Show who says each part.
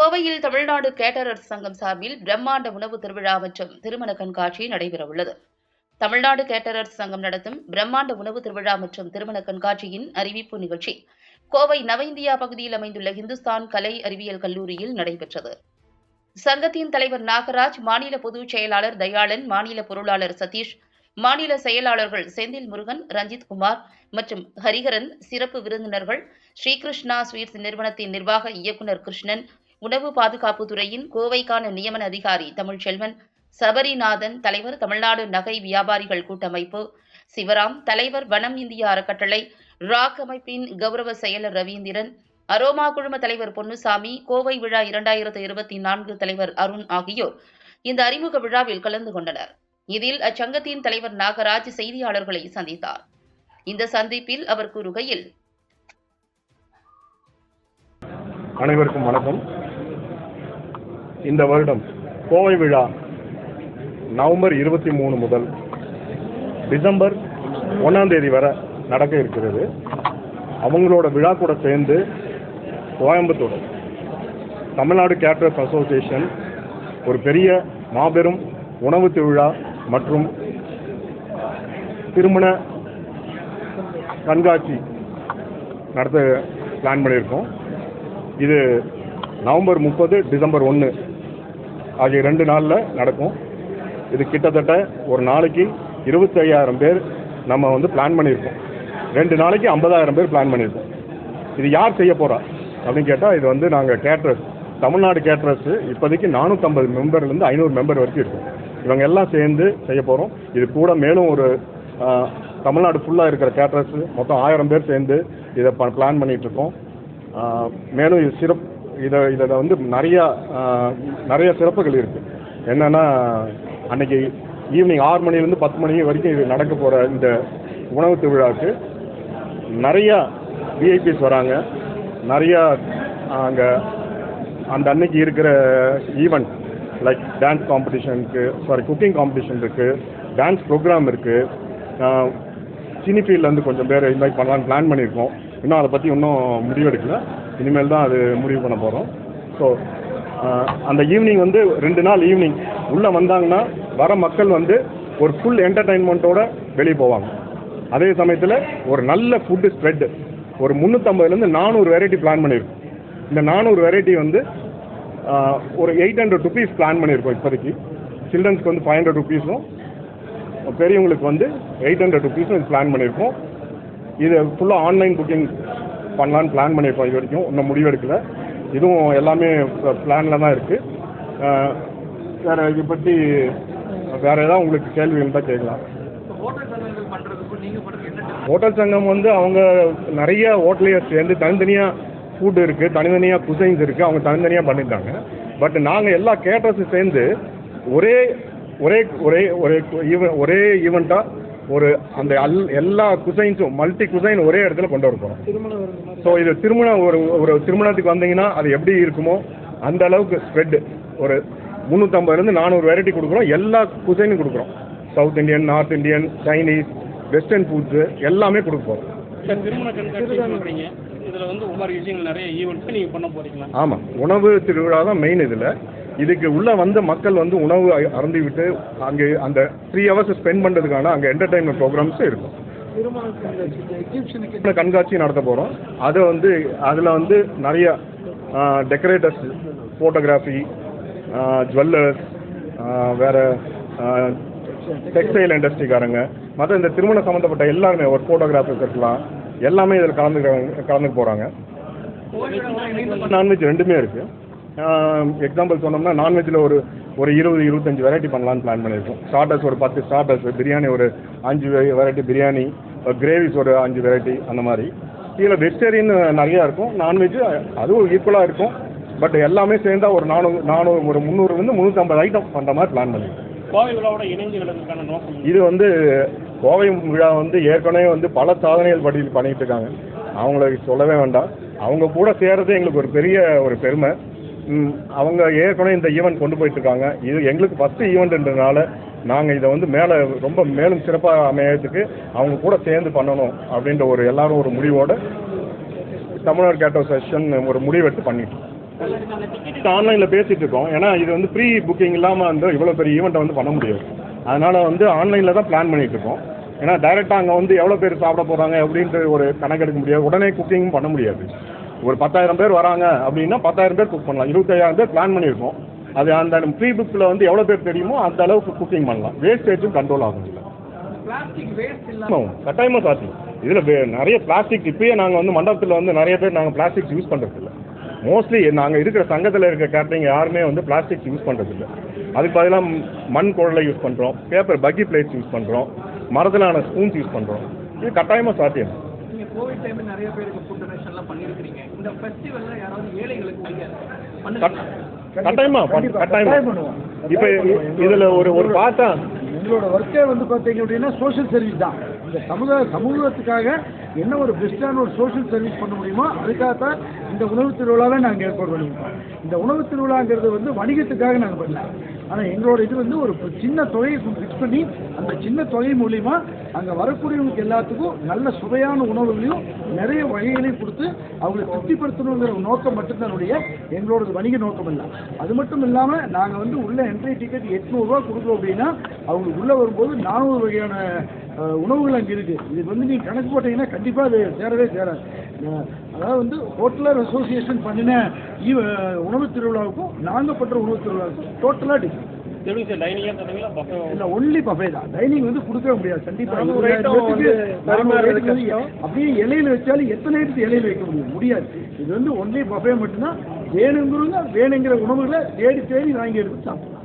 Speaker 1: கோவையில் தமிழ்நாடு கேட்டரர் சங்கம் சார்பில் பிரம்மாண்ட உணவு திருவிழா மற்றும் திருமண கண்காட்சி நடைபெறவுள்ளது. தமிழ்நாடு கேட்டரர் சங்கம் நடத்தும் பிரம்மாண்ட உணவு திருவிழா மற்றும் திருமண கண்காட்சியின் அறிவிப்பு நிகழ்ச்சி கோவை நவ இந்தியா பகுதியில் அமைந்துள்ள இந்துஸ்தான் கலை அறிவியல் கல்லூரியில் நடைபெற்றது. சங்கத்தின் தலைவர் நாகராஜ் மாநில பொதுச் செயலாளர் தயாளன் மாநில பொருளாளர் சதீஷ் மாநில செயலாளர்கள் செந்தில் முருகன் ரஞ்சித் குமார் மற்றும் ஹரிஹரன் சிறப்பு விருந்தினர்கள் ஸ்ரீகிருஷ்ணா ஸ்வீட்ஸ் நிறுவனத்தின் நிர்வாக இயக்குநர் கிருஷ்ணன் உணவு பாதுகாப்பு துறையின் கோவைக்கான நியமன அதிகாரி தமிழ்ச்செல்வன் சபரிநாதன் தலைவர் தமிழ்நாடு நகை வியாபாரிகள் கூட்டமைப்பு சிவராம் தலைவர் வனம் இந்திய அறக்கட்டளை ராக் அமைப்பின் கௌரவ செயலர் ரவீந்திரன் அரோமா குழும தலைவர் பொன்னுசாமி கோவை விழா இரண்டாயிரத்து இருபத்தி நான்கு தலைவர் அருண் ஆகியோர் இந்த அறிமுக விழாவில் கலந்து கொண்டனர். இதில் அச்சங்கத்தின் தலைவர் நாகராஜ் செய்தியாளர்களை சந்தித்தார். இந்த சந்திப்பில் அவர் கூறுகையில்
Speaker 2: அனைவருக்கும் வணக்கம். இந்த வருடம் கோவை விழா நவம்பர் இருபத்தி மூணு முதல் டிசம்பர் ஒன்றாம் தேதி வரை நடக்க இருக்கிறது. அவங்களோட விழா கூட சேர்ந்து கோயம்புத்தூர் தமிழ்நாடு கேட்டரர்ஸ் அசோசியேஷன் ஒரு பெரிய மாபெரும் உணவு திருவிழா மற்றும் திருமண கண்காட்சி நடத்த பிளான் பண்ணியிருக்கோம். இது நவம்பர் முப்பது டிசம்பர் ஒன்று ஆகிய ரெண்டு நாளில் நடக்கும். இது கிட்டத்தட்ட ஒரு நாளைக்கு இருபத்தையாயிரம் பேர் நம்ம வந்து பிளான் பண்ணியிருக்கோம். ரெண்டு நாளைக்கு ஐம்பதாயிரம் பேர் பிளான் பண்ணியிருக்கோம். இது யார் செய்ய போகிறா அப்படின்னு கேட்டால் இது வந்து நாங்கள் கேட்ரஸ் தமிழ்நாடு கேட்ரஸ் இப்போதைக்கு நானூற்றம்பது மெம்பர்லேருந்து ஐநூறு மெம்பர் வரைக்கும் இருக்கும். இவங்க எல்லாம் சேர்ந்து செய்ய போகிறோம் இது கூட மேலும் ஒரு தமிழ்நாடு ஃபுல்லாக இருக்கிற கேட்ரஸ் மொத்தம் ஆயிரம் பேர் சேர்ந்து இதை ப பிளான் பண்ணிகிட்ருக்கோம் மேலும் இது சிறப்பு இதை இதில் வந்து நிறையா நிறைய சிறப்புகள் இருக்குது என்னென்னா அன்னைக்கு ஈவினிங் ஆறு மணிலேருந்து பத்து மணி வரைக்கும் இது நடக்க போகிற இந்த உணவு திருவிழாவுக்கு நிறையா விஐபிஸ் வராங்க. நிறையா அங்கே அந்த அன்னைக்கு இருக்கிற ஈவெண்ட் லைக் டான்ஸ் காம்படிஷனுக்கு சாரி குக்கிங் காம்படிஷன் இருக்குது டான்ஸ் ப்ரோக்ராம் இருக்குது சினி ஃபீல்ட்லேருந்து கொஞ்சம் பேர் இன்வைட் பண்ணலான்னு பிளான் பண்ணியிருக்கோம். இன்னும் அதை பற்றி இன்னும் முடிவெடுக்கல. இனிமேல் தான் அது முடிவு பண்ண போகிறோம் ஸோ அந்த ஈவினிங் வந்து ரெண்டு நாள் ஈவினிங் உள்ளே வந்தாங்கன்னா வர மக்கள் வந்து ஒரு ஃபுல் என்டர்டைன்மெண்ட்டோட வெளியே போவாங்க. அதே சமயத்தில் ஒரு நல்ல ஃபுட்டு ஸ்ப்ரெட்டு ஒரு முந்நூற்றம்பதுலேருந்து நானூறு வெரைட்டி பிளான் பண்ணியிருக்கோம் இந்த நானூறு வெரைட்டி வந்து ஒரு எயிட் ஹண்ட்ரட் ருபீஸ் பிளான் பண்ணியிருக்கோம் இப்போதைக்கு. சில்ட்ரன்ஸ்க்கு வந்து ஃபைவ் ஹண்ட்ரட் ருபீஸும் பெரியவங்களுக்கு வந்து எயிட் ஹண்ட்ரட் ருபீஸும் இது பிளான் பண்ணியிருக்கோம் இது ஃபுல்லாக ஆன்லைன் புக்கிங் பண்ணலான்னு பிளான் பண்ணியிருக்கோம் இது வரைக்கும். இன்னும் முடிவெடுக்கல இதுவும் எல்லாமே பிளானில் தான் இருக்குது வேறு இதை பற்றி வேறு ஏதாவது உங்களுக்கு கேள்வி இருந்தால் கேட்கலாம். ஹோட்டல் சங்கம் வந்து அவங்க நிறைய ஹோட்டலையே சேர்ந்து தனித்தனியாக ஃபுட் இருக்குது தனித்தனியாக குசைன்ஸ் இருக்குது அவங்க தனித்தனியாக பண்ணியிருந்தாங்க பட் நாங்கள் எல்லா கேட்டர்ஸும் சேர்ந்து ஒரே ஒரே ஒரே ஒரே ஈவெண்ட் ஒரே ஈவெண்ட்டாக ஒரு அந்த அல் எல்லா குசைன்ஸும் மல்டி குசைன் ஒரே இடத்துல கொண்டு வர போகிறோம் ஸோ இது திருமணம் ஒரு ஒரு திருமணத்துக்கு வந்தீங்கன்னா அது எப்படி இருக்குமோ அந்த அளவுக்கு ஸ்ப்ரெட் ஒரு முந்நூற்றம்பதுலேருந்து நானூறு வெரைட்டி கொடுக்குறோம். எல்லா குசைனும் கொடுக்குறோம். South Indian North Indian Chinese western foods எல்லாமே
Speaker 3: கண்காட்சி சொல்றீங்க. இதுல வந்து நிறைய ஈவெண்ட்ஸ் நீங்க பண்ண போறீங்களா?
Speaker 2: ஆமாம் உணவு திருவிழா தான் மெயின் இதில். இதுக்கு உள்ளே வந்த மக்கள் வந்து உணவு அ- அருந்தி விட்டு அங்கே அந்த த்ரீ ஹவர்ஸ் ஸ்பெண்ட் பண்ணுறதுக்கான அங்கே என்டர்டைன்மெண்ட் ப்ரோக்ராம்ஸும் இருக்கும். கண்காட்சி நடத்த போகிறோம் அது வந்து அதில் வந்து நிறைய டெக்கரேட்டர்ஸ் ஃபோட்டோகிராஃபி ஜுவல்லர்ஸ் வேறு டெக்ஸ்டைல் இண்டஸ்ட்ரிக்காரங்க மற்ற இந்த திருமணம் சம்மந்தப்பட்ட எல்லாருமே ஒரு ஃபோட்டோகிராஃபர்ஸ் இருக்கலாம். எல்லாமே இதில் கலந்து கலந்துக்க போகிறாங்க நான்வெஜ் ரெண்டுமே இருக்குது எக்ஸாம்பிள் சொன்னோம்னா நான்வெஜ்ஜில் ஒரு ஒரு இருபது இருபத்தஞ்சி வெரைட்டி பண்ணலான்னு பிளான் பண்ணியிருக்கோம். ஸ்டார்டர்ஸ் ஒரு பத்து ஸ்டார்டர்ஸ் பிரியாணி ஒரு அஞ்சு வெரைட்டி பிரியாணி கிரேவிஸ் ஒரு அஞ்சு வெரைட்டி அந்த மாதிரி. கீழே வெஜிடேரியன் நிறையா இருக்கும் நான்வெஜ் அதுவும் ஈக்குவலாக இருக்கும். பட் எல்லாமே சேர்ந்தா ஒரு நானூறு நானூறு ஒரு முந்நூறுலேருந்து முந்நூற்றம்பது ஐட்டம் பண்ணுற மாதிரி பிளான் பண்ணியிருக்கோம். இது வந்து கோவை விழா வந்து ஏற்கனவே வந்து பல சாதனைகள் படி பண்ணிட்டு இருக்காங்க. அவங்களுக்கு சொல்லவே வேண்டாம். அவங்க கூட சேர்றது எங்களுக்கு ஒரு பெரிய ஒரு பெருமை. அவங்க ஏற்கனவே இந்த ஈவெண்ட் கொண்டு போயிட்டு இருக்காங்க இது எங்களுக்கு ஃபஸ்ட்டு ஈவெண்ட்ன்றதுனால நாங்கள் இதை வந்து மேலே ரொம்ப மேலும் சிறப்பாக அமையறதுக்கு அவங்க கூட சேர்ந்து பண்ணணும் அப்படின்ற ஒரு எல்லாரும் ஒரு முடிவோட தமிழ்நாடு கேட்டோ செஷன் ஒரு முடிவெடுத்து பண்ணிட்டோம். ஆன்லைனில் பேசிட்டு இருக்கோம். ஏன்னா இது வந்து ப்ரீ புக்கிங் இல்லாமல் வந்து இவ்வளோ பெரிய ஈவெண்ட்டை வந்து பண்ண முடியாது. அதனால வந்து ஆன்லைனில் தான் பிளான் பண்ணிட்டு இருக்கோம். ஏன்னா டைரெக்டாக அங்கே வந்து எவ்வளோ பேர் சாப்பிட போகிறாங்க அப்படின்ட்டு ஒரு கணக்கெடுக்க முடியாது. உடனே குக்கிங்கும் பண்ண முடியாது. ஒரு பத்தாயிரம் பேர் வராங்க அப்படின்னா பத்தாயிரம் பேர் குக் பண்ணலாம். இருபத்தையாயிரம் பேர் பிளான் பண்ணியிருக்கோம். அது அந்த ப்ரீ புக்கில் வந்து எவ்வளோ பேர் தெரியுமோ அந்த அளவுக்கு குக்கிங் பண்ணலாம். வேஸ்டேஜும் கண்ட்ரோல் ஆகும்
Speaker 4: பிளாஸ்டிக்
Speaker 2: ஆமாம் கட்டாயமாக சாத்தியம் இதில் நிறைய பிளாஸ்டிக் இப்பயே நாங்கள் வந்து மண்டபத்தில் வந்து நிறைய பேர் நாங்கள் பிளாஸ்டிக்ஸ் யூஸ் பண்ணுறதில்ல மோஸ்ட்லி நாங்கள் இருக்கிற சங்கத்தில் இருக்க கேட்டரிங் யாருமே வந்து பிளாஸ்டிக்ஸ் யூஸ் பண்ணுறதில்ல அதுக்கு பதிலாக மண் குழலை யூஸ் பண்ணுறோம் பேப்பர் பக்கி பிளேட்ஸ் யூஸ் பண்ணுறோம் மரத்திலான ஸ்பூன்ஸ் யூஸ் பண்ணுறோம் இது கட்டாயமாக சாத்தியம்.
Speaker 4: நீங்க கோவிட் டைம்ல நிறைய பேருக்கு ஃபுட் டொனேஷன் எல்லாம் பண்ணிருக்கீங்க இந்த ஃபெஸ்டிவல்ல யாராவது ஏழைகளுக்கு
Speaker 2: கட்டாயமா கட்டாயமா. இப்போ இதில் ஒரு ஒரு பார்த்தா
Speaker 5: எங்களோட ஒர்க்கே வந்து பார்த்தீங்க அப்படின்னா சோஷியல் சர்வீஸ் தான். இந்த சமுதாய சமூகத்துக்காக என்ன ஒரு பெஸ்ட்டான ஒரு சோஷியல் சர்வீஸ் பண்ண முடியுமோ அதுக்காகத்தான் இந்த உணவு திருவிழாவை நாங்கள் ஏற்பாடு பண்ணியிருக்கோம். இந்த உணவு திருவிழாங்கிறது வந்து வணிகத்துக்காக நாங்கள் பண்ணல. ஆனால் எங்களோட இது வந்து ஒரு சின்ன தொகையை ஃபிக்ஸ் பண்ணி அந்த சின்ன தொகை மூலிமா அங்கே வரக்கூடியவங்களுக்கு எல்லாத்துக்கும் நல்ல சுவையான உணவுகளையும் நிறைய வகைகளையும் கொடுத்து அவங்களை திருப்திப்படுத்தணுங்கிற நோக்கம் மட்டும்தான் எங்களோட வணிக நோக்கம் இல்லை அது மட்டும் இல்லாமல் நாங்கள் வந்து உள்ள என்ட்ரி டிக்கெட் எட்நூறுரூவா கொடுக்குறோம் அப்படின்னா அவங்களுக்கு உள்ளே வரும்போது நானூறு வகையான உணவுகள் அங்கே இருக்குது இது வந்து நீங்கள் கணக்கு போட்டீங்கன்னா கண்டிப்பாக அது சேரவே சேராது. அதாவது வந்து ஹோட்டலர் அசோசியேஷன் பண்ணின ஈவ- உணவு திருவிழாவுக்கும் நாங்கள் பண்ணுற உணவு திருவிழாவுக்கும் டோட்டலாக டிஃப்ரெண்ட் இல்ல ஒன்லி பஃபே தான். டைனிங் வந்து கொடுக்கவே முடியாது. கண்டிப்பா அப்படியே இலையில வச்சாலும் எத்தனை இடத்து இலையில வைக்க முடியும்? முடியாது. இது வந்து ஒன்லி பஃபே மட்டும்தான். வேணுங்கிறவங்க வேணுங்கிற உணவுகளை தேடி தேடி வாங்கி எடுத்து சாப்பிடலாம்.